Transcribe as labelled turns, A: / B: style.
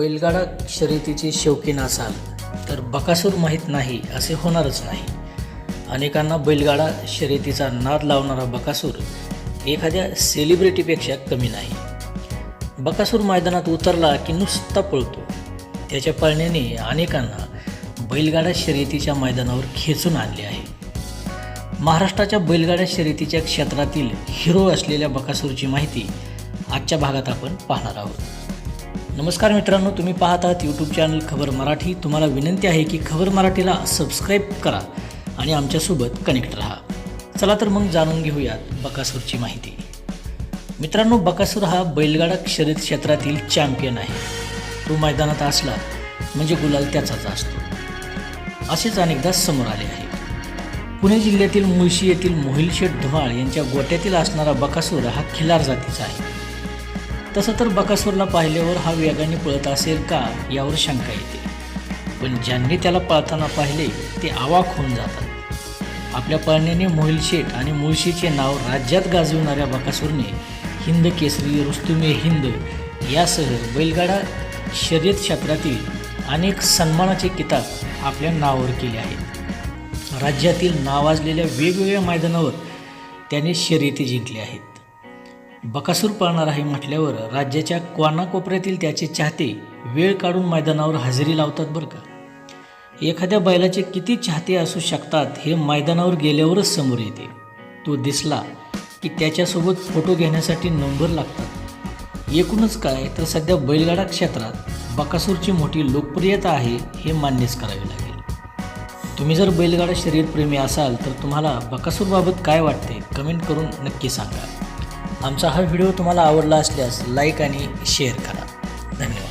A: बैलगाडा शर्यतीचे शौकीन असाल तर बकासूर माहीत नाही असे होणारच नाही. अनेकांना बैलगाडा शर्यतीचा नाद लावणारा बकासूर एखाद्या सेलिब्रिटीपेक्षा कमी नाही. बकासूर मैदानात उतरला की नुसता पळतो. त्याच्या पळण्याने अनेकांना बैलगाडा शर्यतीच्या मैदानावर खेचून आणले आहे. महाराष्ट्राच्या बैलगाड्या शर्यतीच्या क्षेत्रातील हिरो असलेल्या बकासूरची माहिती आजच्या भागात आपण पाहणार आहोत. नमस्कार मित्रांनो तुम्ही पाहत आहात यूट्यूब चॅनल खबर मराठी. तुम्हाला विनंती आहे की खबर मराठीला सबस्क्राईब करा आणि आमच्यासोबत कनेक्ट राहा. चला तर मग जाणून घेऊयात बकासूरची माहिती. मित्रांनो बकासूर हा बैलगाडा शर्यत क्षेत्रातील चॅम्पियन आहे. तो मैदानात असला म्हणजे गुलाल त्याचाच असतो. असेच अनेकदा समोर आले आहे. पुणे जिल्ह्यातील मुळशी येथील मोहिलशेठ धुमाळ यांच्या गोट्यातील असणारा बकासूर हा खिलार जातीचा आहे. तसं तर बकासूरला पाहिल्यावर हा वेगाने पळत असेल का यावर शंका येते. पण ज्यांनी त्याला पळताना पाहिले ते आवाक होऊन जातात. आपल्या पळण्याने मोहिलशेठ आणि मुळशीचे नाव राज्यात गाजविणाऱ्या बकासूरने हिंद केसरी रुस्तुमे हिंद यासह बैलगाडा शर्यत क्षेत्रातील अनेक सन्मानाचे किताब आपल्या नावावर केले आहेत. राज्यातील नावाजलेल्या वेगवेगळ्या मैदानावर त्याने शर्यती जिंकल्या आहेत. बकासूर पळणार आहे म्हटल्यावर राज्याच्या कोणाकोपऱ्यातील त्याचे चाहते वेळ काढून मैदानावर हजेरी लावतात बरं का. एखाद्या बैलाचे किती चाहते असू शकतात हे मैदानावर गेल्यावरच समोर येते. तो दिसला की त्याच्यासोबत फोटो घेण्यासाठी नंबर लागतात. एकूणच काय तर सध्या बैलगाडा क्षेत्रात बकासूरची मोठी लोकप्रियता आहे हे मान्यच करावे लागेल. तुम्ही जर बैलगाडा शर्यतप्रेमी असाल तर तुम्हाला बकासूरबाबत काय वाटते कमेंट करून नक्की सांगा. आमचा हा व्हिडिओ तुम्हाला आवडला असल्यास लाईक आणि शेअर करा. धन्यवाद.